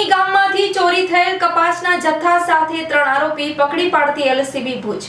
લુણી ગામમાંથી ચોરી થયેલ કપાસના જથ્થા સાથે ત્રણ આરોપી પકડી પાડતી LCB Bhuj.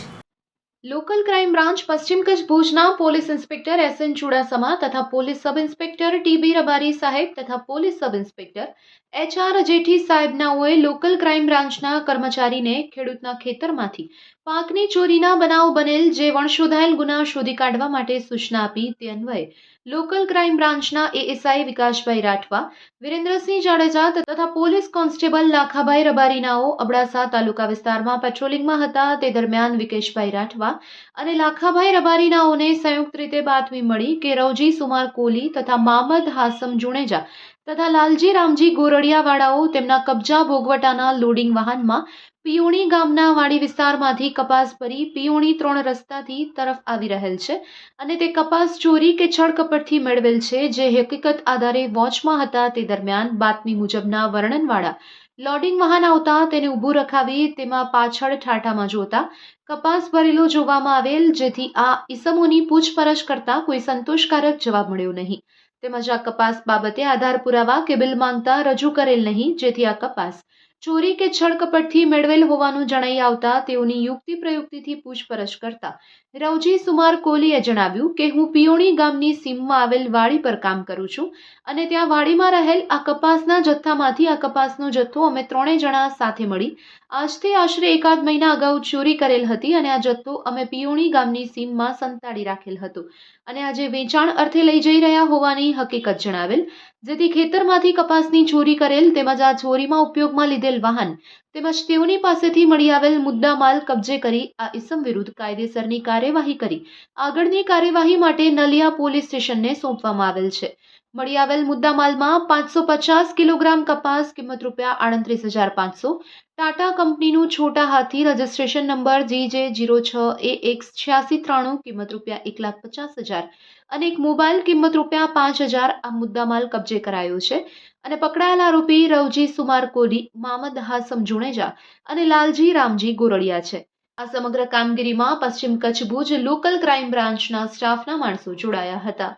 Local crime branch પશ્ચિમ કચ્છ ભુજના police inspector S N Chudasama તથા police sub inspector T B Rabari સાહેબ તથા police sub inspector H R Jethi સાહેબનાઓએ local crime બ્રાન્ચના કર્મચારીને ખેડૂતના ખેતરમાંથી પાકની ચોરીના બનાવ બનેલ જે વણશોધાયેલ ગુના શોધી કાઢવા માટે સૂચના આપી તે અન્વયે લોકલ ક્રાઇમ બ્રાન્ચના એએસઆઈ વિકાસભાઈ રાઠવા, વિરેન્દ્રસિંહ જાડેજા તથા પોલીસ કોન્સ્ટેબલ લાખાભાઈ રબારીનાઓ અબડાસા તાલુકા વિસ્તારમાં પેટ્રોલિંગમાં હતા. તે દરમિયાન વિકેશભાઈ રાઠવા અને લાખાભાઈ રબારીનાઓને સંયુક્ત રીતે બાતમી મળી કે રવજી સુમાર કોલી તથા મામદ હાસમ જુણેજા તથા લાલજી રામજી ગોરડિયાવાળાઓ તેમના કબજા ભોગવટાના લોડિંગ વાહનમાં પિયોણી ગામના વાડી વિસ્તારમાંથી કપાસ ભરી પિયોણી ત્રણ રસ્તાથી તરફ આવી રહેલ છે અને તે કપાસ ચોરી કે છળકપટથી મેળવેલ છે જે હકીકત આધારે વોચમાં હતા તે દરમિયાન બાતમી મુજબના વર્ણનવાળા લોડિંગ વાહન આવતા તેને ઊભું રખાવી તેમાં પાછળ ઠાઠામાં જોતા કપાસ ભરેલો જોવામાં આવેલ જેથી આ ઈસમોની પૂછપરછ કરતા કોઈ સંતોષકારક જવાબ મળ્યો નહીં. તેમજ આ કપાસ બાબતે આધાર પુરાવા કે બિલ માંગતા રજૂ કરેલ નહીં, જેથી આ કપાસ ચોરી કે છળકપટથી મેળવેલ હોવાનું જણાઈ આવતા તેઓની યુક્તિ પ્રયુક્તિથી પૂછપરછ કરતા રવજી સુમાર કોહલીએ જણાવ્યું કે, હું પિયોણી ગામની સીમમાં આવેલ વાડી પર કામ કરું છું અને ત્યાં વાડીમાં રહેલ આ કપાસના જથ્થામાંથી આ કપાસનો જથ્થો અમે ત્રણેય જણા સાથે મળી. આજથી આશરે એકાદ મહિના અગાઉ ચોરી કરેલ હતી અને આ જથ્થો અમે પિયોણી ગામની સીમમાં સંતાડી રાખેલ હતો અને આજે વેચાણ અર્થે લઈ જઈ રહ્યા હોવાની હકીકત જણાવેલ. જેથી ખેતરમાંથી કપાસની ચોરી કરેલ તેમજ આ ચોરીમાં ઉપયોગમાં લીધેલ વાહન તેમજ તેઓની પાસેથી મળી આવેલ મુદ્દામાલ કબજે કરી આ ઇસમ વિરુદ્ધ કાયદેસરની કાર્યવાહી કરી. આગળની કાર્યવાહી માટે નલિયા પોલીસ સ્ટેશનને સોંપવામાં આવેલ છે. મળી આવેલ મુદ્દામાલમાં પાંચસો પચાસ કિલોગ્રામ કપાસ કિંમત રૂપિયા આડત્રીસ હજાર પાંચસો, ટાટા કંપનીનું છોટા હાથી રજિસ્ટ્રેશન નંબર જી જે જીરો છ એ એક છ્યાસી ત્રાણું કિંમત રૂપિયા એક લાખ પચાસ હજાર અને એક મોબાઈલ કિંમત રૂપિયા પાંચ હજાર આ મુદ્દામાલ કબજે કરાયો છે. અને પકડાયેલા આરોપી રવજી સુમાર કોલી મામદ હાસમ જુણેજા અને લાલજી રામજી ગોરડિયા છે. આ સમગ્ર કામગીરીમાં પશ્ચિમ કચ્છ ભુજ લોકલ ક્રાઇમ બ્રાન્ચના સ્ટાફના માણસો જોડાયા હતા.